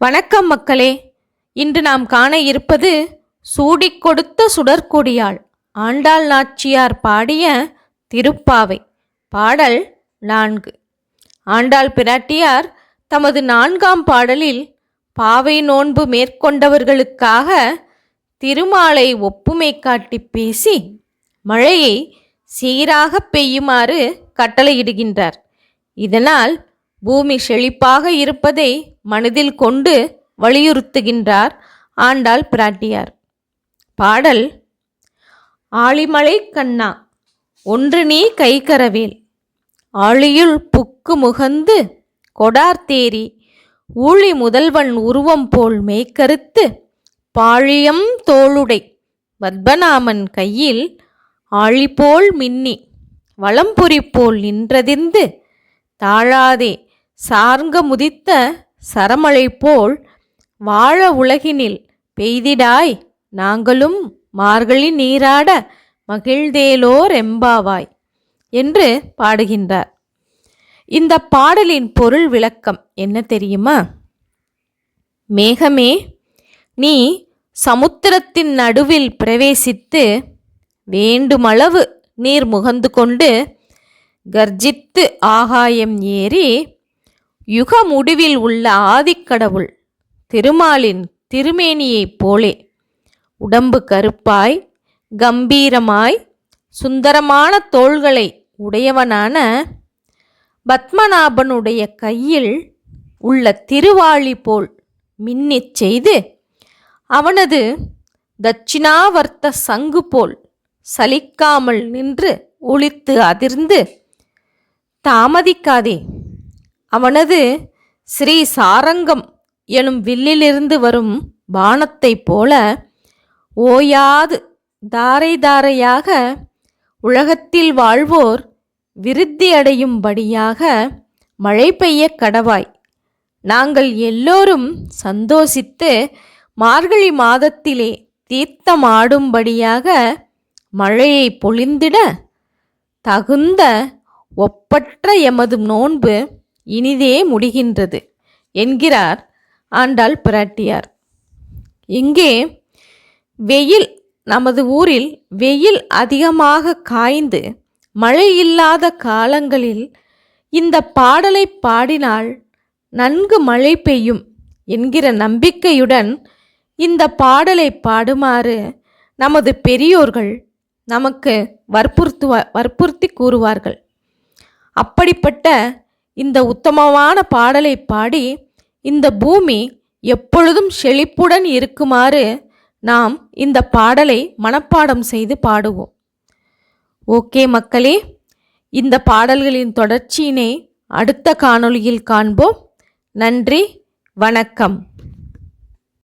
வணக்கம் மக்களே. இன்று நாம் காண இருப்பது சூடிக் கொடுத்த சுடற்கொடியாள். ஆண்டாள் நாச்சியார் பாடிய திருப்பாவை. பாடல் நான்கு. ஆண்டாள் பிராட்டியார் தமது நான்காம் பாடலில் பாவை நோன்பு மேற்கொண்டவர்களுக்காக திருமாலை ஒப்புமை காட்டி பேசி மழையை சீராக பெய்யுமாறு கட்டளையிடுகின்றார். இதனால் பூமி செழிப்பாக இருப்பதை மனதில் கொண்டு வலியுறுத்துகின்றார். ஆண்டாள் பிராட்டியார். பாடல் ஆழிமலை கண்ணா ஒன்று நீ கைகரவேல் ஆழியுள் புக்கு முகந்து கொடார்த்தேரி ஊழி முதல்வன் உருவம் போல் மேய்க்கருத்து பாழியம் தோளுடை பத்மநாமன் கையில் ஆழிபோல் மின்னி வளம்புரி போல் நின்றதிர்ந்து தாழாதே சார்ங்க முதித்த சரமழை போல் வாழ உலகினில் பெய்திடாய் நாங்களும் மார்கழி நீராட மகிழ்ந்தேலோர் எம்பாவாய் என்று பாடுகின்றார். இந்த பாடலின் பொருள் விளக்கம் என்ன தெரியுமா? மேகமே நீ சமுத்திரத்தின் நடுவில் பிரவேசித்து வேண்டுமளவு நீர் முகந்து கொண்டு கர்ஜித்து ஆகாயம் ஏறி யுக முடிவில் உள்ள ஆதிக்கடவுள் திருமாலின் திருமேனியைப் போலே. உடம்பு கருப்பாய் கம்பீரமாய் சுந்தரமான தோள்களை உடையவனான பத்மநாபனுடைய கையில் உள்ள திருவாளி போல் மின்னிச் செய்து அவனது தட்சிணாவர்த்த சங்கு போல் சலிக்காமல் நின்று ஒளித்து அதிர்ந்து தாமதிக்காதே. அவனது ஸ்ரீ சாரங்கம் எனும் வில்லிலிருந்து வரும் பானத்தைப் போல ஓயாது தாரை தாரையாக உலகத்தில் வாழ்வோர் விருத்தியடையும்படியாக மழை பெய்ய கடவாய். நாங்கள் எல்லோரும் சந்தோஷித்து மார்கழி மாதத்திலே தீர்த்தமாடும்படியாக மழையை பொழிந்திட தகுந்த ஒப்பற்ற எமது நோன்பு இனிதே முடிகின்றது என்கிறார் ஆண்டாள் பிராட்டியார். இங்கே வெயில் நமது ஊரில் வெயில் அதிகமாக காய்ந்து மழை இல்லாத காலங்களில் இந்த பாடலை பாடினால் நன்கு மழை பெய்யும் என்கிற நம்பிக்கையுடன் இந்த பாடலை பாடுமாறு நமது பெரியோர்கள் நமக்கு வற்புறுத்துவ வற்புறுத்தி கூறுவார்கள். அப்படிப்பட்ட இந்த உத்தமமான பாடலை பாடி இந்த பூமி எப்பொழுதும் செழிப்புடன் இருக்குமாறு நாம் இந்த பாடலை மனப்பாடம் செய்து பாடுவோம். ஓகே மக்களே இந்த பாடல்களின் தொடர்ச்சியினை அடுத்த காணொளியில் காண்போம். நன்றி வணக்கம்.